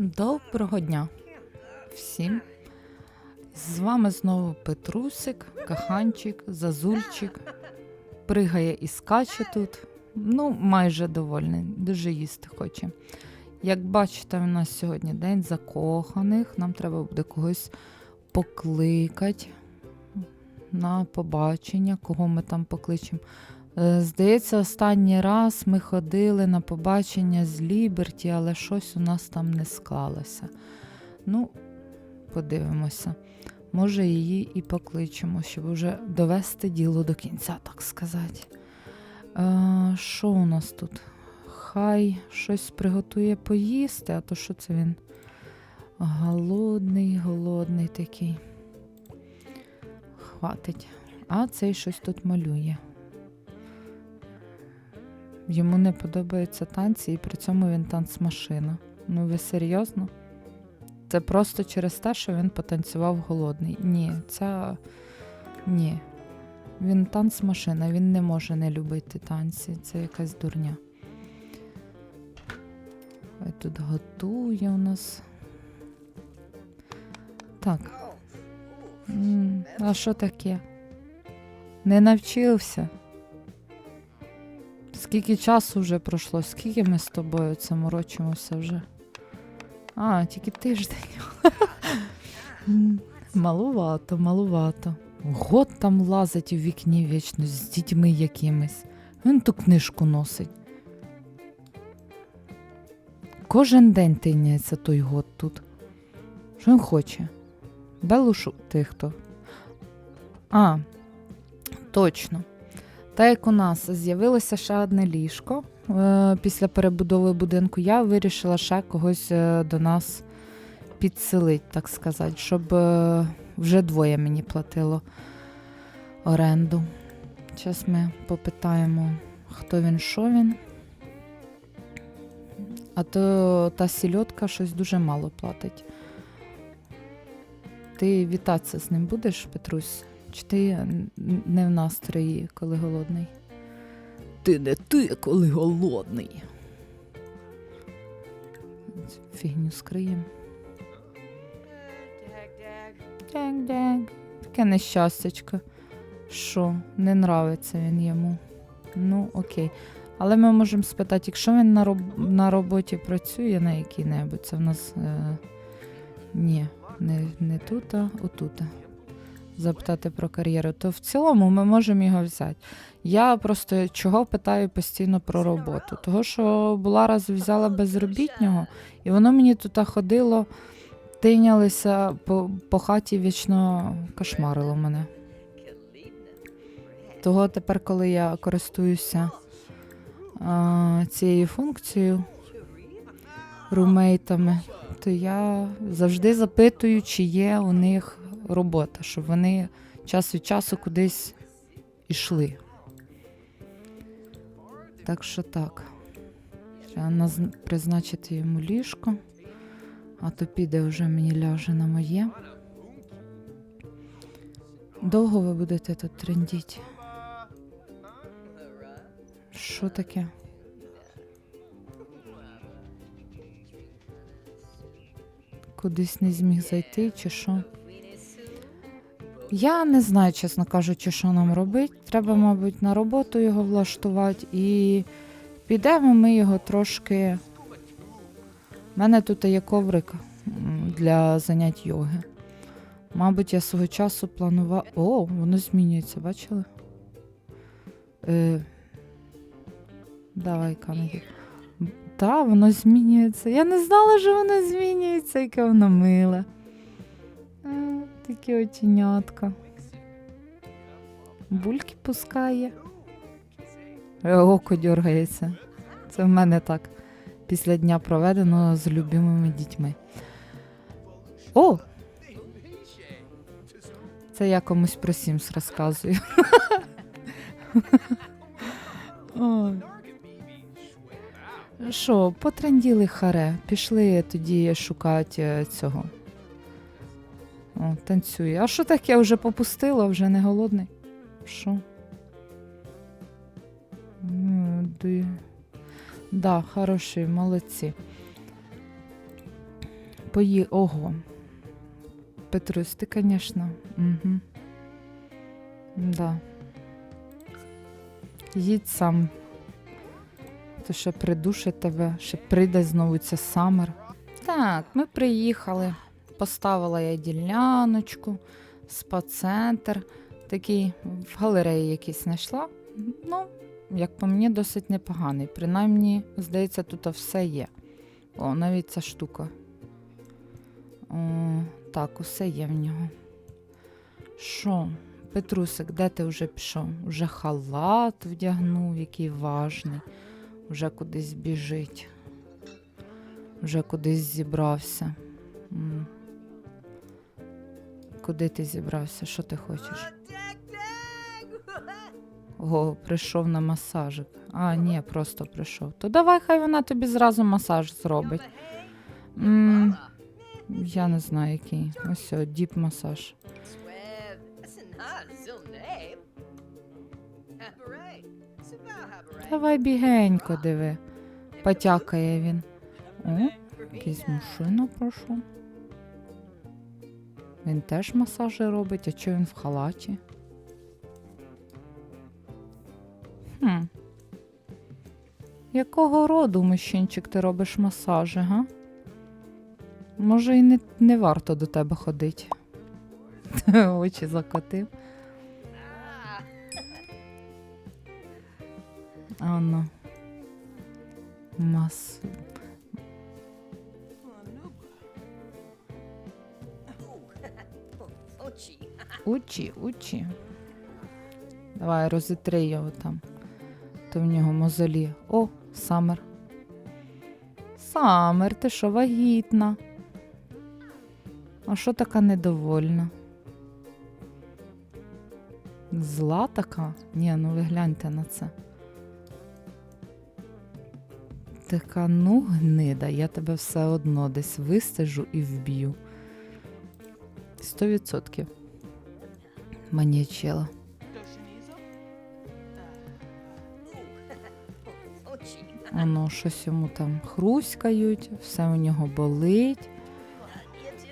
Доброго дня всім. З вами знову Петрусик, Каханчик, Зазульчик. Пригає і скаче тут. Ну, майже довольний, дуже їсти хоче. Як бачите, у нас сьогодні день закоханих. Нам треба буде когось покликати на побачення, кого ми там покличемо. Е, Здається, останній раз ми ходили на побачення з Ліберті, але щось у нас там не склалося. Ну, подивимося. Може, її і покличемо, щоб вже довести діло до кінця, так сказати. Е, Що у нас тут? Хай щось приготує поїсти, а то що це він? Голодний, голодний такий. Хватить. А цей щось тут малює. Йому не подобаються танці, і при цьому він танцмашина. Ну ви серйозно? Це просто через те, що він потанцював голодний. Ні, це ні. Він танцмашина, він не може не любити танці. Це якась дурня. Ой, тут готує у нас. Так. А що таке? Не навчився. Скільки часу вже пройшло, скільки ми з тобою це морочимося вже? А, тільки тиждень. Малувато, малувато. Год там лазить у вікні вічно з дітьми якимись. Він ту книжку носить. Кожен день тиняється той год тут. Що він хоче? Белушу ти хто? А, точно. Та як у нас з'явилося ще одне ліжко е, після перебудови будинку, я вирішила ще когось е, до нас підселити, так сказати, щоб е, вже двоє мені платило оренду. Зараз ми попитаємо, хто він, що він. А то та сільотка щось дуже мало платить. Ти вітатися з ним будеш, Петрусь? Чи ти не в настрої, коли голодний? Ти не ти, коли голодний. Фігню скриєм. Дяк-дяк. Таке нещастячко. Що, не нравиться він йому. Ну, окей. Але ми можемо спитати, якщо він на, роб... на роботі працює на якій-небудь, це в нас. Е... Ні, не, не тут, а отут. Запитати про кар'єру, то в цілому ми можемо його взяти. Я просто чого питаю постійно про роботу? Того, що була раз взяла безробітнього, і воно мені тут ходило, тинялися по, по хаті вічно кошмарило мене. Того тепер, коли я користуюся а, цією функцією румейтами, то я завжди запитую, чи є у них робота, щоб вони час від часу кудись ішли. Так що так. Треба призначити йому ліжко, а то піде вже мені ляже на моє. Довго ви будете тут трендіти? Що таке? Кудись не зміг зайти, чи що? Я не знаю, чесно кажучи, що нам робити. Треба, мабуть, на роботу його влаштувати і підемо ми його трошки. У мене тут є коврик для занять йоги. Мабуть, я свого часу планувала. О, воно змінюється, бачили? Е... Давай, камері. Так, воно змінюється. Я не знала, що воно змінюється, яке воно миле. Такі оченятка. Бульки пускає. Око дергається. Це в мене так. Після дня проведеного з любимими дітьми. О! Це я комусь про Сімс розказую. Що, потренділи харе, пішли тоді шукати е, цього. О, танцює. А що таке? Вже попустила, вже не голодний? Що? Ди- Да, хороші, молодці. Пої... Ого. Петрусь, ти, звісно. Угу. Да. Їдь сам. То ще придушить тебе, ще прийде знову ця самер. Так, ми приїхали. Поставила я діляночку, спа-центр. Такий в галереї якийсь знайшла. Ну, як по мені, досить непоганий. Принаймні, здається, тут все є. О, навіть ця штука. О, так, усе є в нього. Що, Петрусик, де ти вже пішов? Уже халат вдягнув, який важний, вже кудись біжить, вже кудись зібрався. Куди ти зібрався? Що ти хочеш? О, прийшов на масажик. А, ні, просто прийшов. То давай, хай вона тобі зразу масаж зробить. М, я не знаю, який. Ось, діп масаж. Давай бігенько диви. Потякає він. О, якийсь мужчина пройшов. Він теж масажі робить, а чого він в халаті? Хм. Якого роду, мужчинчик, ти робиш масажі, га? Може, і не, не варто до тебе ходити. Очі закотив. Анна. Мас. Учі, учі. Давай розітри його там. То в нього мозолі. О, Самер. Самер, ти що вагітна? А що така недовольна? Зла така? Ні, ну ви гляньте на це. Така ну гнида, я тебе все одно десь вистежу і вб'ю. Сто відсотків. Маньячела. Воно щось йому там хруськають, все у нього болить.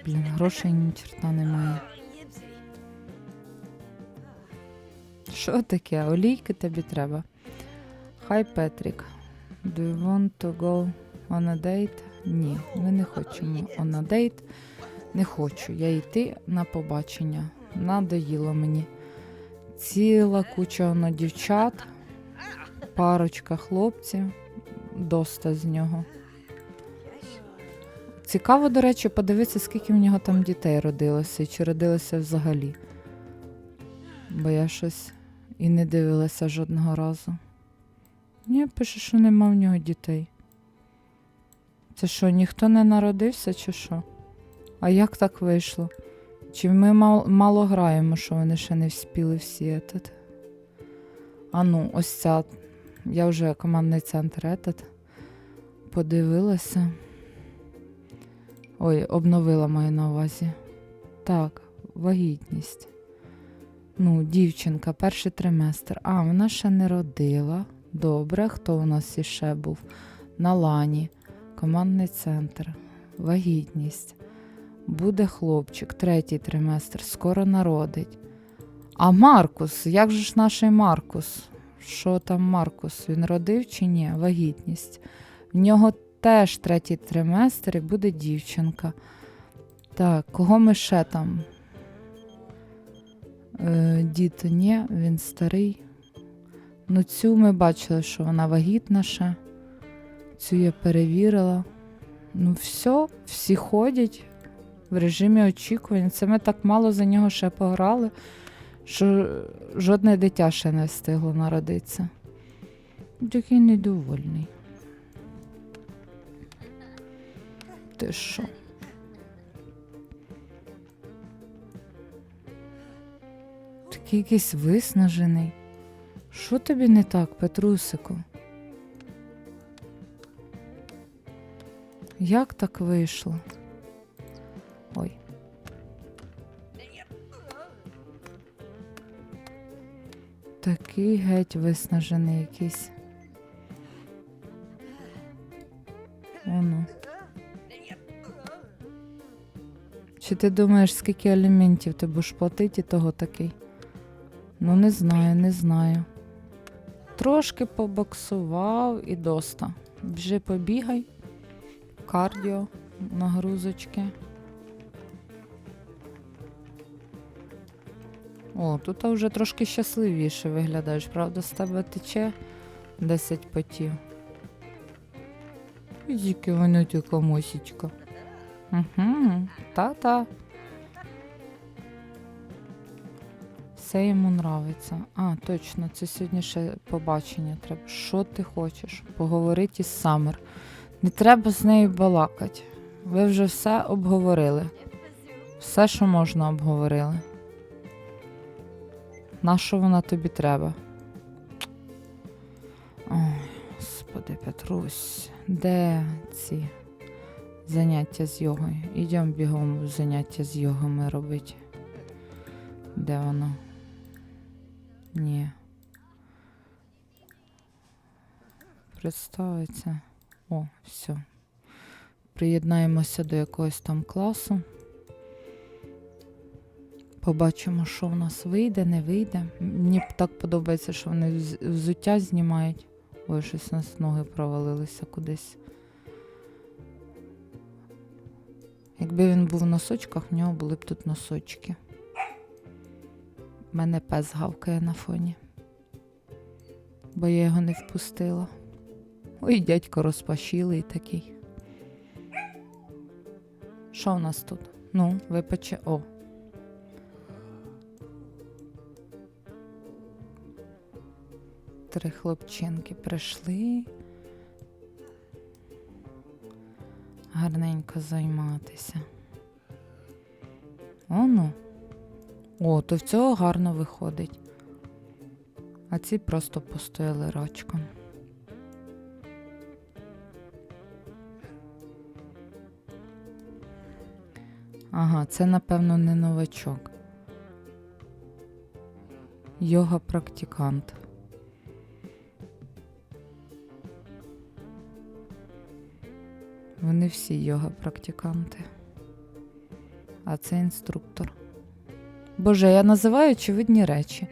Блін, грошей ні черта немає. Що таке? Олійки тобі треба. Хай Петрік. Do you want to go on a date? Ні, ми не хочемо on a date. Не хочу я йти на побачення. Надоїло мені. Ціла куча воно дівчат, парочка хлопців, доста з нього. Цікаво, до речі, подивитися, скільки в нього там дітей родилося і чи родилося взагалі. Бо я щось і не дивилася жодного разу. Ні, пише, що нема в нього дітей. Це що, ніхто не народився, чи що? А як так вийшло? Чи ми мал- мало граємо, що вони ще не вспіли всі этот? А ну, ось ця. Я вже командний центр этот. Подивилася. Ой, обновила маю на увазі. Так, вагітність. Ну, дівчинка, перший триместр. А, вона ще не родила. Добре, хто у нас іще був? На лані, командний центр, вагітність. Буде хлопчик, третій триместр, скоро народить. А Маркус, як же ж наш Маркус? Що там Маркус? Він родив чи ні? Вагітність. В нього теж третій триместр і буде дівчинка. Так, кого ми ще там? Е, дід ні, він старий. Ну, цю ми бачили, що вона вагітна ще. Цю я перевірила. Ну, все, всі ходять в режимі очікування. Це ми так мало за нього ще пограли, що жодне дитя ще не встигло народитися. Такий недовольний. Ти що? Такий якийсь виснажений. Що тобі не так, Петрусику? Як так вийшло? Ой. Такий геть виснажений якийсь. Оно. Чи ти думаєш, скільки аліментів ти будеш платити і того такий? Ну, не знаю, не знаю. Трошки побоксував і доста. Біжи побігай. Кардіо, нагрузочки. О, тут вже трошки щасливіше виглядаєш, правда, з тебе тече 10 потів. Тільки воно тільки мосічка. Угу, та-та. Все йому нравиться. А, точно, це сьогодні ще побачення треба. Що ти хочеш? Поговорити із Самер. Не треба з нею балакати. Ви вже все обговорили. Все, що можна, обговорили. На що вона тобі треба? Ой, господи, Петрусь, де ці заняття з йогою? Ідемо бігом заняття з йогами робити. Де воно? Ні. Представиться. О, все. Приєднаємося до якогось там класу. Побачимо, що в нас вийде, не вийде. Мені так подобається, що вони взуття знімають. Ой, щось у нас ноги провалилися кудись. Якби він був в носочках, в нього були б тут носочки. У мене пес гавкає на фоні. Бо я його не впустила. Ой, дядько розпашілий такий. Що у нас тут? Ну, випече. О. Три хлопчинки прийшли. Гарненько займатися. Оно. О, то в цього гарно виходить. А ці просто постояли рачком. Ага, це, напевно, не новачок. Йога практикант. Всі йога практиканти. А це інструктор. Боже, я називаю очевидні речі.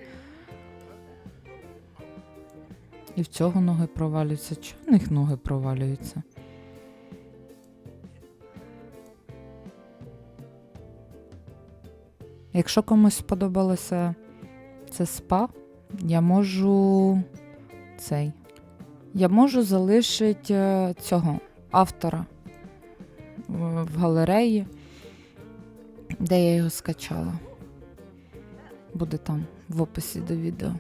І в цього ноги провалюються. Чого в них ноги провалюються? Якщо комусь сподобалося це спа, я можу цей. Я можу залишити е, цього автора в галереї, де я його скачала. Буде там в описі до відео.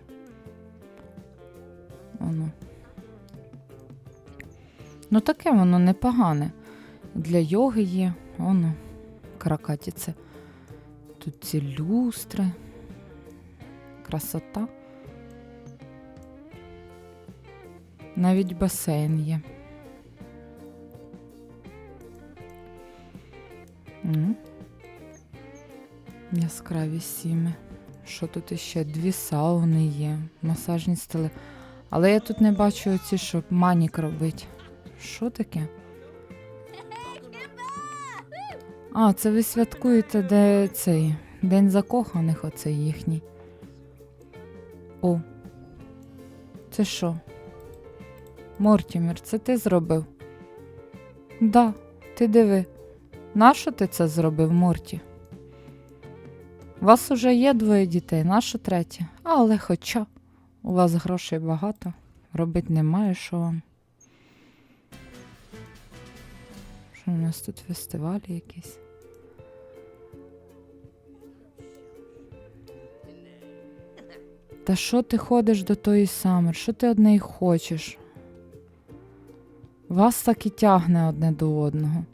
Воно. Ну, таке воно непогане. Для йоги є. Воно. Каракатіце. Тут ці люстри. Красота. Навіть басейн є. Яскраві сіми. Що тут іще? Дві сауни є, масажні столи. Але я тут не бачу оці, щоб манік робить. Що таке? А, це ви святкуєте де цей День закоханих, оцей їхній. О. Це що? Мортімер, це ти зробив? Да, ти диви. Нащо ти це зробив, Морті? У вас уже є двоє дітей, нащо третє? Але хоча у вас грошей багато, робити немає, що вам. Що у нас тут фестивалі якісь? Та що ти ходиш до тої самер? Що ти од неї хочеш? Вас так і тягне одне до одного.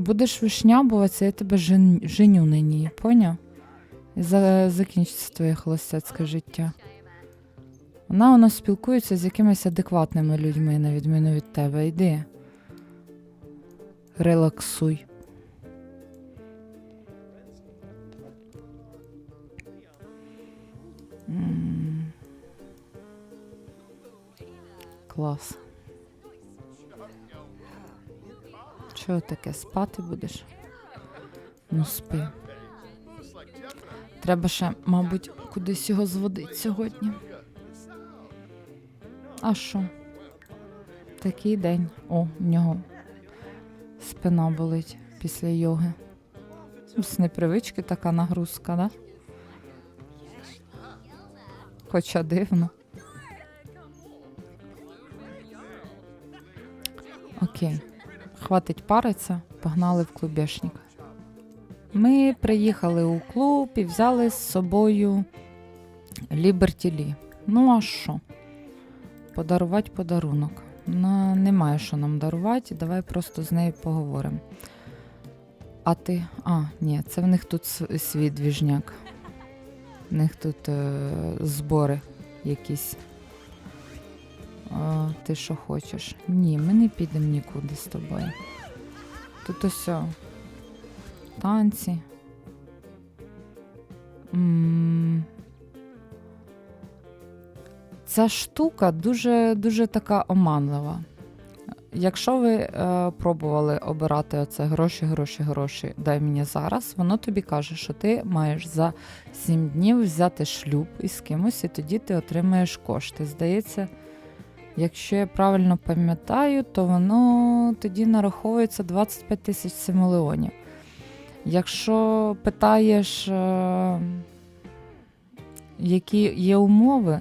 Будеш вишнябуватися, я тебе жен... женю на ній, поняв? За... закінчиться твоє холостяцьке життя. Вона у нас спілкується з якимись адекватними людьми, на відміну від тебе. Йди. Релаксуй. М. Клас. Що таке, спати будеш? Ну спи. Треба ще, мабуть, кудись його зводити сьогодні. А що? Такий день. О, в нього спина болить після йоги. З непривички така нагрузка, да? Хоча дивно. Окей. Хватить париться, погнали в клубешник. Ми приїхали у клуб і взяли з собою Lee. Ну а що? Подарувати подарунок. Ну, немає що нам дарувати, давай просто з нею поговоримо. А ти. А, ні, це в них тут свій двіжняк. В них тут е, збори якісь. Ти що хочеш? Ні, ми не підемо нікуди з тобою. Тут ось танці. Ця штука дуже, дуже така оманлива. Якщо ви е, пробували обирати оце гроші, гроші, гроші, дай мені зараз, воно тобі каже, що ти маєш за 7 днів взяти шлюб із кимось, і тоді ти отримаєш кошти. Здається, якщо я правильно пам'ятаю, то воно тоді нараховується 25 тисяч симолеонів. Якщо питаєш, е, які є умови,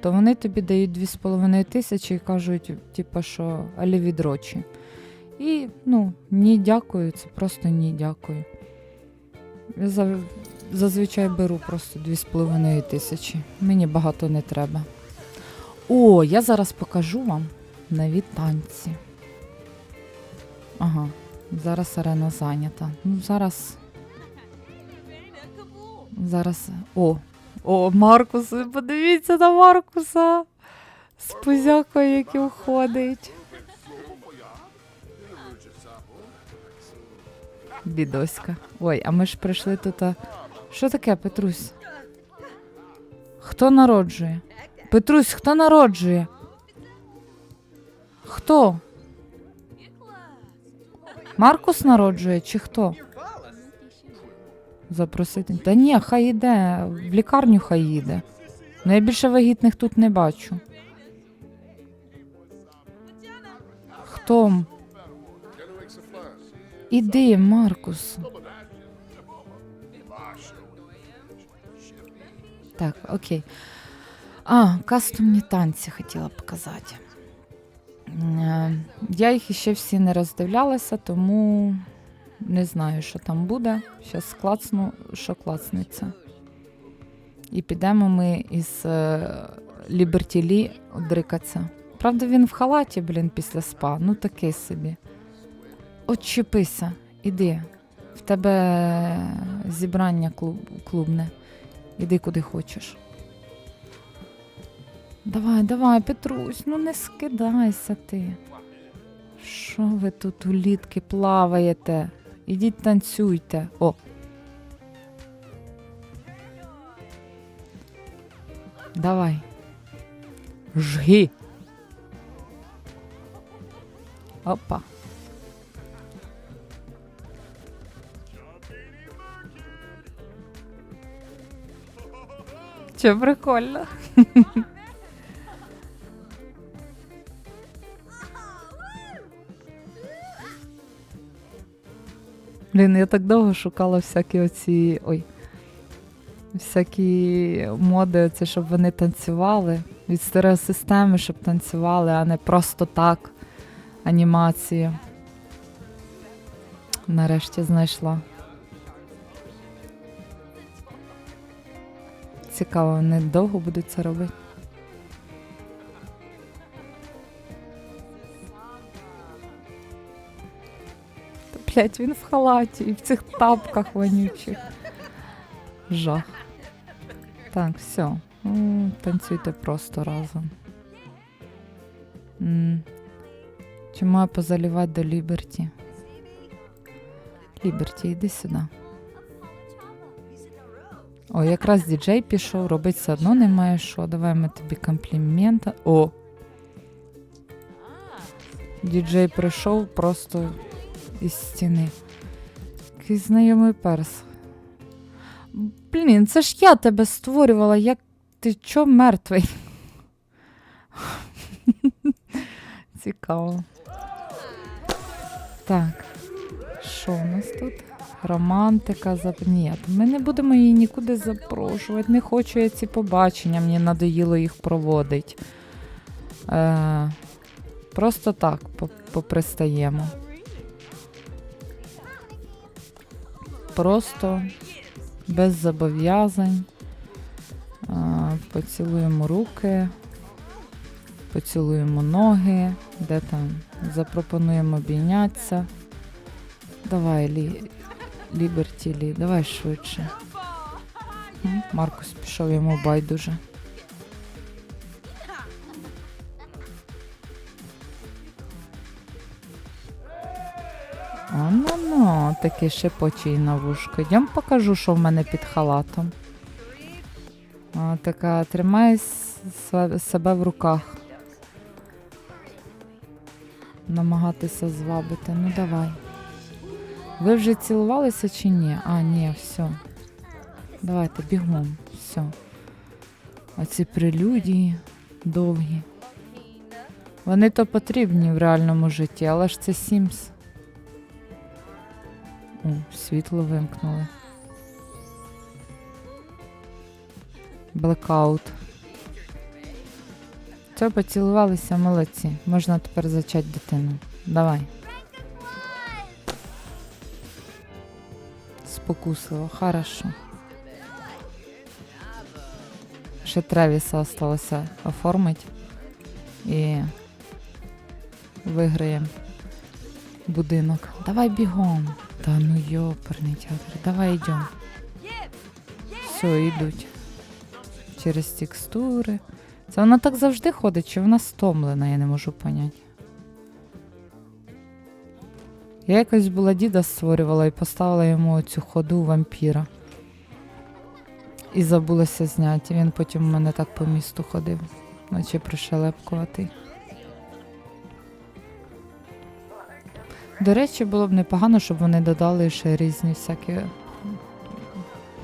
то вони тобі дають 2,5 тисячі і кажуть, типу, що алі відрочі. І ну, ні, дякую, це просто ні, дякую. Я зазвичай беру просто 2,5 тисячі. Мені багато не треба. О, я зараз покажу вам нові танці. Ага, зараз арена зайнята. Ну, зараз. Зараз. О, о, Маркус, подивіться на Маркуса. З пузякою, який уходить. Бідоська. Ой, а ми ж прийшли тут. Що таке, Петрусь? Хто народжує? Петрусь, хто народжує? Хто? Маркус народжує чи хто? Запросити. Та ні, хай йде. В лікарню хай їде. Ну я більше вагітних тут не бачу. Хто? Іди, Маркус. Так, окей. А, кастомні танці хотіла показати. Е, Я їх іще всі не роздивлялася, тому не знаю, що там буде. Зараз клацну, що клацнеться. І підемо ми із е, Liberty дрикатися. Правда, він в халаті, блін, після спа. Ну такий собі. Отчепися, іди. В тебе зібрання клуб, клубне. Іди куди хочеш. Давай, давай, Петрусь, ну не скидайся ти. Що ви тут улітки плаваєте? Ідіть танцюйте. О. Давай. Жги. Опа. Че прикольно. Блін, я так довго шукала всякі оці. Ой. Всякі моди, це щоб вони танцювали. Від стереосистеми, щоб танцювали, а не просто так. Анімації. Нарешті знайшла. Цікаво, вони довго будуть це робити. Блядь, він в халаті і в цих тапках вонючих. Жах. Так, все. Ну, танцюйте просто разом. М. Чи маю позалівати до Ліберті? Ліберті, йди сюди. О, якраз діджей пішов, робити все одно немає що. Давай ми тобі комплімента. О! Діджей прийшов просто із стіни. якийсь знайомий перс. Блін, це ж я тебе створювала, як ти чо мертвий? Цікаво. Так, що у нас тут? Романтика, зап- Ні, ми не будемо її нікуди запрошувати. Не хочу я ці побачення, мені надоїло їх проводити. Е, просто так по- попристаємо. Просто без зобов'язань. Поцілуємо руки, поцілуємо ноги, де там запропонуємо обійнятися. Давай, Лі, Ліберті Лі, давай швидше. Маркус пішов йому байдуже. О, ну ну, такий шепочий на вушко. Йдем покажу, що в мене під халатом. О, така с- себе в руках. Намагатися звабити. Ну давай. Ви вже цілувалися чи ні? А, ні, все. Давайте бігом. Все. Оці прелюдії довгі. Вони то потрібні в реальному житті, але ж це Сімс. Світло вимкнули. Блекаут. Це поцілувалися, молодці. Можна тепер зачати дитину. Давай. Спокусливо, хорошо. Ще Тревіса осталося оформити. І виграємо будинок. Давай бігом. Та ну йоперний театр. Давай йдемо. Все, йдуть. Через текстури. Це вона так завжди ходить, чи вона стомлена, я не можу поняти. Я якось була діда створювала і поставила йому цю ходу вампіра. І забулася зняти. Він потім у мене так по місту ходив, наче пришелепкуватий. До речі, було б непогано, щоб вони додали ще різні всякі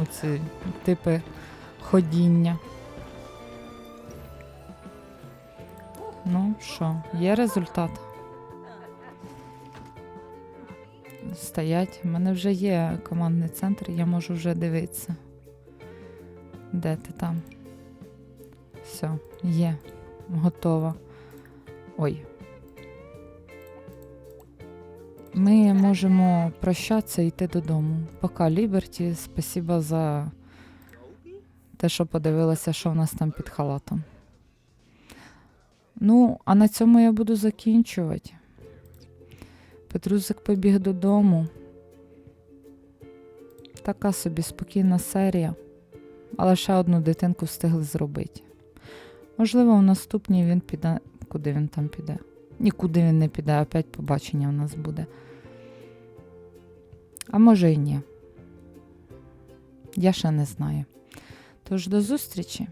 оці типи ходіння. Ну що, є результат? Стоять. У мене вже є командний центр, я можу вже дивитися. Де ти там? Все, є. Готова. Ой. Ми можемо прощатися і йти додому. Пока Ліберті, спасіба за те, що подивилася, що в нас там під халатом. Ну, а на цьому я буду закінчувати. Петрусик побіг додому. Така собі спокійна серія. Але ще одну дитинку встигли зробити. Можливо, в наступній він піде. Куди він там піде? Нікуди він не піде, опять побачення в нас буде. А може і ні. Я ще не знаю. Тож до зустрічі!